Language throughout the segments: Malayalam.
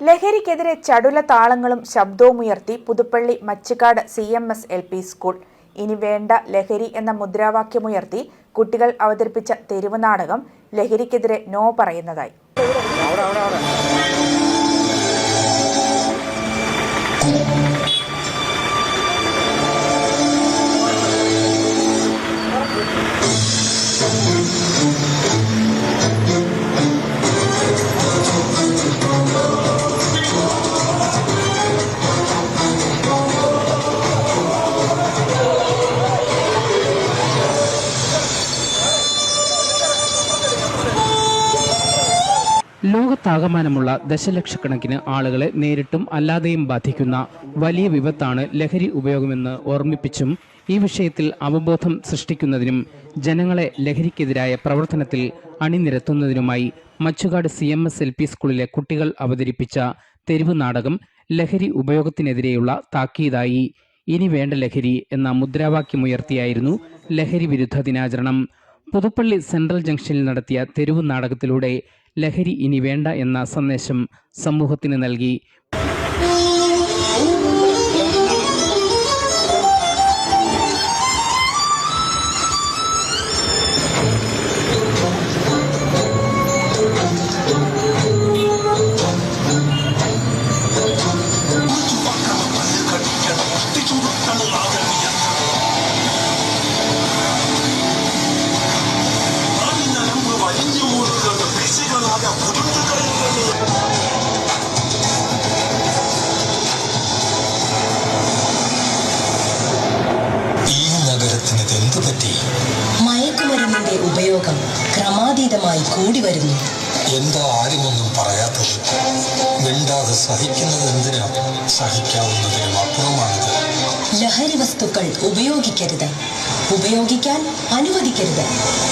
ലഹരിക്കെതിരെ ചടുല താളങ്ങളും ശബ്ദവുമുയർത്തി Puthuppally Machukad C M S L P school. ഇനി വേണ്ട ലഹരി എന്ന മുദ്രാവാക്യമുയർത്തി കുട്ടികൾ അവതരിപ്പിച്ച തെരുവ് നാടകം ലഹരിക്കെതിരെ നോ പറയുന്നതായി. ലോകത്താകമാനമുള്ള ദശലക്ഷക്കണക്കിന് ആളുകളെ നേരിട്ടും അല്ലാതെയും ബാധിക്കുന്ന വലിയ വിപത്താണ് ലഹരി ഉപയോഗമെന്ന് ഓർമ്മിപ്പിച്ചും ഈ വിഷയത്തിൽ അവബോധം സൃഷ്ടിക്കുന്നതിനും ജനങ്ങളെ ലഹരിക്കെതിരായ പ്രവർത്തനത്തിൽ അണിനിരത്തുന്നതിനുമായി Machukad C M S L P സ്കൂളിലെ കുട്ടികൾ അവതരിപ്പിച്ച തെരുവ് നാടകം ലഹരി ഉപയോഗത്തിനെതിരെയുള്ള താക്കീതായി. ഇനി വേണ്ട ലഹരി എന്ന മുദ്രാവാക്യമുയർത്തിയായിരുന്നു ലഹരി വിരുദ്ധ ദിനാചരണം. പുതുപ്പള്ളി സെൻട്രൽ ജംഗ്ഷനിൽ നടത്തിയ തെരുവ് നാടകത്തിലൂടെ ലഹരി ഇനി വേണ്ട എന്ന സന്ദേശം സമൂഹത്തിന് നൽകി. മയക്കുമരുന്നിന്റെ ഉപയോഗം ക്രമാതീതമായി കൂടി വരുന്നു. എന്താ ആരുമൊന്നും പറയാത്തത്? മിണ്ടാതെ സഹിക്കുന്നത് എന്തിനാ? സഹിക്കാവുന്നതിനും അപ്പുറമാണിത് ലഹരി വസ്തുക്കൾ ഉപയോഗിക്കരുത്. ഉപയോഗിക്കാൻ അനുവദിക്കരുത്.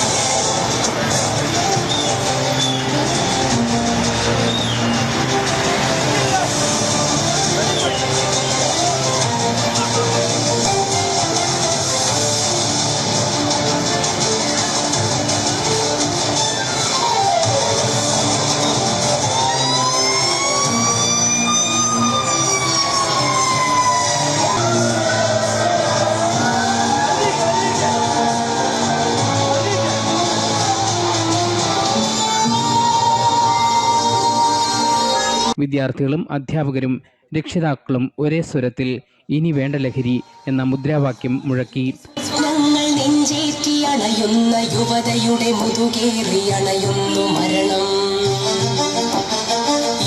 വിദ്യാർത്ഥികളും അധ്യാപകരും രക്ഷിതാക്കളും ഒരേ സ്വരത്തിൽ ഇനി വേണ്ട ലഹരി എന്ന മുദ്രാവാക്യം മുഴക്കി.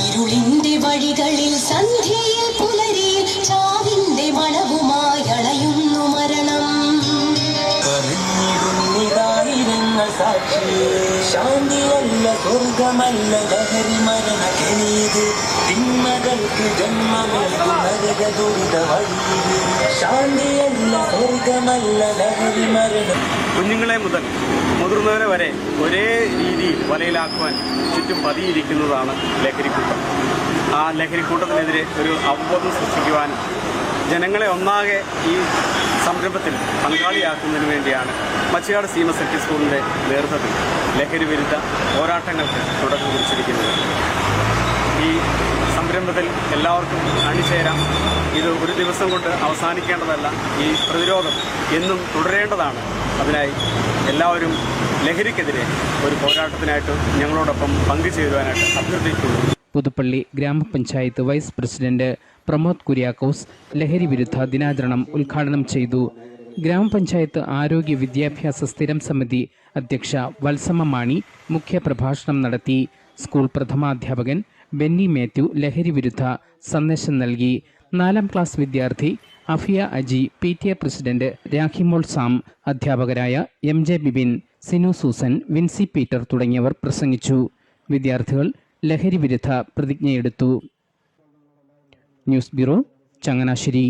ഇരുളിന്റെ വഴികളിൽ സന്ധ്യയിൽ സാക്ഷി. ശാന്തിയല്ല സ്വർഗമല്ല ലഹരി മരണ കെണീത് തിന്മകൾക്ക് ജന്മമേകും നരക ദുരിത വഴി. ശാന്തിയല്ല സ്വർഗമല്ല ലഹരി മരണ കുഞ്ഞുങ്ങളെ മുതൽ മുതിർന്നവരെ വരെ ഒരേ രീതിയിൽ വലയിലാക്കുവാൻ ചുറ്റും പതിയിരിക്കുന്നതാണ് ലഹരിക്കൂട്ടം. ആ ലഹരിക്കൂട്ടത്തിനെതിരെ ഒരു അവബോധം സൃഷ്ടിക്കുവാനും ജനങ്ങളെ ഒന്നാകെ ഈ സംരംഭത്തിൽ പങ്കാളിയാക്കുന്നതിന് വേണ്ടിയാണ് മച്ചിയാട് സീമ എൽ പി സ്കൂളിന്റെ നേതൃത്വത്തിൽ ലഹരി വിരുദ്ധ പോരാട്ടങ്ങൾക്ക് തുടക്കം കുറിച്ചിരിക്കുന്നത്. ഈ സംരംഭത്തിൽ എല്ലാവർക്കും അണിചേരാം. ഇത് ഒരു ദിവസം കൊണ്ട് അവസാനിക്കേണ്ടതല്ല. ഈ പ്രതിരോധം എന്നും തുടരേണ്ടതാണ്. അതിനായി എല്ലാവരും ലഹരിക്കെതിരെ ഒരു പോരാട്ടത്തിനായിട്ട് ഞങ്ങളോടൊപ്പം പങ്കുചേരുവാനായിട്ട് അഭ്യർത്ഥിക്കുന്നു. പുതുപ്പള്ളി ഗ്രാമപഞ്ചായത്ത് വൈസ് പ്രസിഡന്റ് പ്രമോദ് കുര്യാക്കോസ് ലഹരി വിരുദ്ധ ദിനാചരണം ഉദ്ഘാടനം ചെയ്തു. ഗ്രാമപഞ്ചായത്ത് ആരോഗ്യ വിദ്യാഭ്യാസ സ്ഥിരം സമിതി അധ്യക്ഷ വത്സമ മാണി മുഖ്യപ്രഭാഷണം നടത്തി. സ്കൂൾ പ്രഥമാധ്യാപകൻ ബെന്നി മാത്യു ലഹരി വിരുദ്ധ സന്ദേശം നൽകി. നാലാം ക്ലാസ് വിദ്യാർത്ഥി Afiya Aji P T A president Rakhimol Sam അധ്യാപകരായ എം ജെ ബിബിൻ സിനു സൂസൻ വിൻസി പീറ്റർ തുടങ്ങിയവർ പ്രസംഗിച്ചു. വിദ്യാർത്ഥികൾ ലഹരി വിരുദ്ധ പ്രതിജ്ഞയെടുത്തു. News bureau Changanassery